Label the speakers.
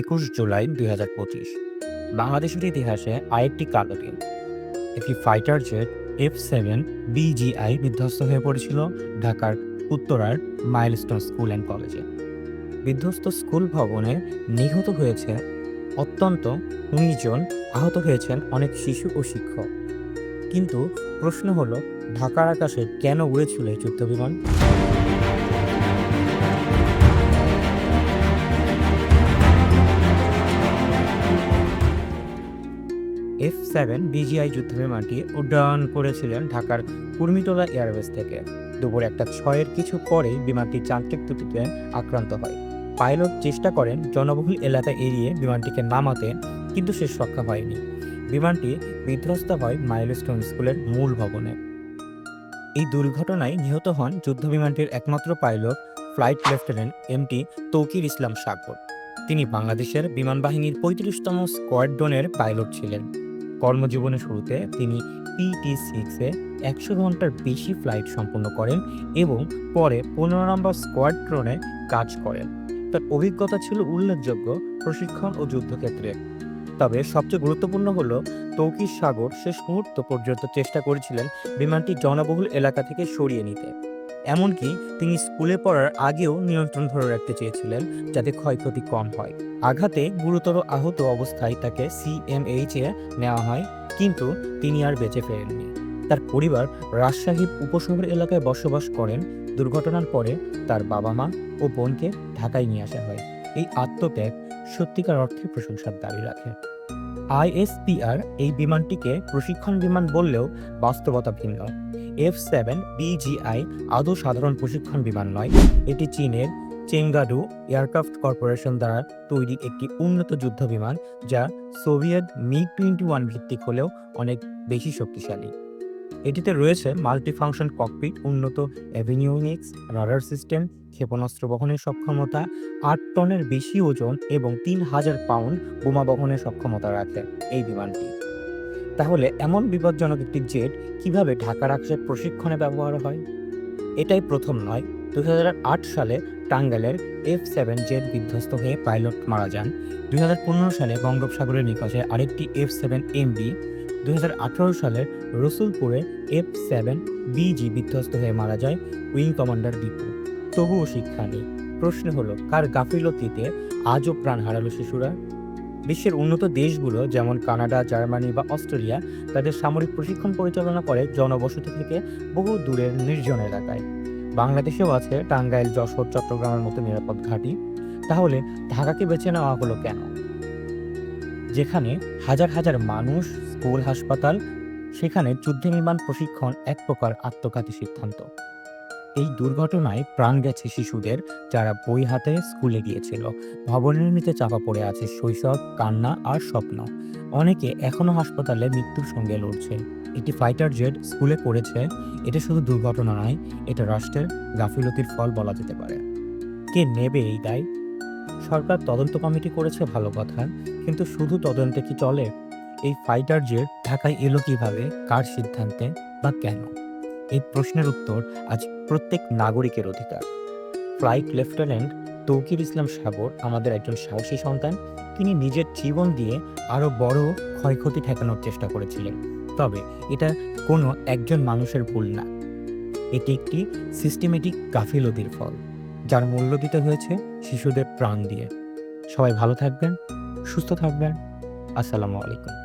Speaker 1: একুশ জুলাই দুই হাজার পঁচিশ। বাংলাদেশের ইতিহাসে আরেকটি কালো দিন একটি fighter jet F seven BGI বিধ্বস্ত হয়ে পড়েছিল ঢাকার উত্তরার মাইলস্টোন স্কুল অ্যান্ড কলেজে বিধ্বস্ত স্কুল ভবনে নিহত হয়েছে অত্যন্ত উনিশ জন, আহত হয়েছেন অনেক শিশু ও শিক্ষক। কিন্তু প্রশ্ন হলো, ঢাকার আকাশে কেন উড়েছিল এই যুদ্ধবিমান সেভেন বিজিআই যুদ্ধবিমানটি উড্ডয়ন করেছিলেন ঢাকার কুর্মিটোলা এয়ারবেস থেকে। দুপুর একটা ছয়ের কিছু পরেই বিমানটি যান্ত্রিক ত্রুটিতে আক্রান্ত হয়। পাইলট চেষ্টা করেন জনবহুল এলাকা এড়িয়ে বিমানটিকে নামাতে, কিন্তু শেষ রক্ষা হয়নি বিমানটি বিধ্বস্ত হয় মাইলস্টোন স্কুলের মূল ভবনে। এই দুর্ঘটনায় নিহত হন যুদ্ধবিমানটির একমাত্র pilot, flight lieutenant MT Tauqir Islam Sagar. তিনি বাংলাদেশের বিমান বাহিনীর পঁয়ত্রিশতম স্কোয়াড্রনের পাইলট ছিলেন। কর্মজীবনের শুরুতে তিনি পিটি সিক্সে একশো ঘণ্টার বেশি ফ্লাইট সম্পন্ন করেন এবং পরে পনেরো নম্বর স্কোয়াড্রনে কাজ করেন। তার অভিজ্ঞতা ছিল উল্লেখযোগ্য প্রশিক্ষণ ও যুদ্ধক্ষেত্রে। তবে সবচেয়ে গুরুত্বপূর্ণ হলো তৌকির সাগর শেষ মুহূর্ত পর্যন্ত চেষ্টা করেছিলেন বিমানটি জনবহুল এলাকা থেকে সরিয়ে নিতে। এমনকি তিনি স্কুলে পড়ার আগেও নিয়ন্ত্রণ ধরে রাখতে চেয়েছিলেন যাতে ক্ষয়ক্ষতি কম হয়। আঘাতে গুরুতর আহত অবস্থায় তাকে সিএমএইচ নেওয়া হয়, কিন্তু তিনি আর বেঁচে ফেরেননি। তার পরিবার রাজশাহী উপশহর এলাকায় বসবাস করেন। দুর্ঘটনার পরে তার বাবা মা ও বোনকে ঢাকায় নিয়ে আসা হয়। এই আত্মত্যাগ সত্যিকার অর্থে প্রশংসার দাবি রাখে। আইএসপিআর এই বিমানটিকে প্রশিক্ষণ বিমান বললেও বাস্তবতা ভিন্ন। এফ সেভেন বিজিআই আদৌ সাধারণ প্রশিক্ষণ বিমান নয়। এটি চীনের চেঙ্গাডু এয়ারক্রাফট কর্পোরেশন দ্বারা তৈরি একটি উন্নত যুদ্ধ বিমান, যা সোভিয়েত মিগ টোয়েন্টি ওয়ান ভিত্তিক হলেও অনেক বেশি শক্তিশালী। এটিতে রয়েছে মাল্টিফাংশন ককপিট, উন্নত অ্যাভিনিউনিক্স, রাডার সিস্টেম, ক্ষেপণাস্ত্র বহনের সক্ষমতা, আট টনের বেশি ওজন এবং তিন হাজার পাউন্ড বোমা বহনের সক্ষমতা রাখে এই বিমানটি। তাহলে এমন বিপজ্জনক একটি জেট কীভাবে ঢাকার আকাশে প্রশিক্ষণে ব্যবহার হয়? এটাই প্রথম নয়। দু সালে টাঙ্গাইলের এফ সেভেন জেট বিধ্বস্ত হয়ে পাইলট মারা যান। দুই হাজার পনেরো সালে বঙ্গোপসাগরের নিকটে আরেকটি এফ সেভেন এমবি দুই হাজার আঠারো সালে রসুলপুরে এফ সেভেন বিজি বিধ্বস্ত হয়ে মারা যায় উইং কমান্ডার দীপু। তবুও শিক্ষা নেই। প্রশ্ন হলো, কার গাফিলতিতে আজও প্রাণ হারালো শিশুরা? বিশ্বের উন্নত দেশগুলো যেমন কানাডা, জার্মানি বা অস্ট্রেলিয়া, তাদের সামরিক প্রশিক্ষণ পরিচালনা করে জনবসতি থেকে বহু দূরের নির্জন এলাকায়। বাংলাদেশেও আছে টাঙ্গাইল, যশোর, চট্টগ্রামের মতো নিরাপদ ঘাঁটি। তাহলে ঢাকাকে বেছে নেওয়া হলো কেন? যেখানে হাজার হাজার মানুষ, স্কুল, হাসপাতাল, সেখানে যুদ্ধ নির্মাণ প্রশিক্ষণ এক প্রকার আত্মঘাতী সিদ্ধান্ত। এই দুর্ঘটনায় প্রাণ গেছে শিশুদের যারা বই হাতে স্কুলে গিয়েছিল। ভবনের নিচে চাপা পড়ে আছে শৈশব, কান্না আর স্বপ্ন। অনেকে এখনও হাসপাতালে মৃত্যুর সঙ্গে লড়ছে। একটি ফাইটার জেট স্কুলে পড়েছে এটা শুধু দুর্ঘটনা নয়, এটা রাষ্ট্রের গাফিলতির ফল বলা যেতে পারে। কে নেবে এই দায়? সরকার তদন্ত কমিটি করেছে ভালো কথা, কিন্তু শুধু তদন্তে কি চলে? এই ফাইটার জেট ঢাকায় এলো কীভাবে? কার সিদ্ধান্তে বা কেন? এই প্রশ্নের উত্তর আজ প্রত্যেক নাগরিকের অধিকার। ফ্লাইট লেফটেন্যান্ট তৌকির ইসলাম সাগর, আমাদের একজন সাহসী সন্তান, তিনি নিজের জীবন দিয়ে আরও বড় ক্ষয়ক্ষতি ঠেকানোর চেষ্টা করেছিলেন। তবে এটা কোনো একজন মানুষের ভুল না। এটি একটি সিস্টেমেটিক গাফিলতির ফল, যার মূল্য দিতে হয়েছে শিশুদের প্রাণ দিয়ে। সবাই ভালো থাকবেন, সুস্থ থাকবেন। আসসালামু আলাইকুম।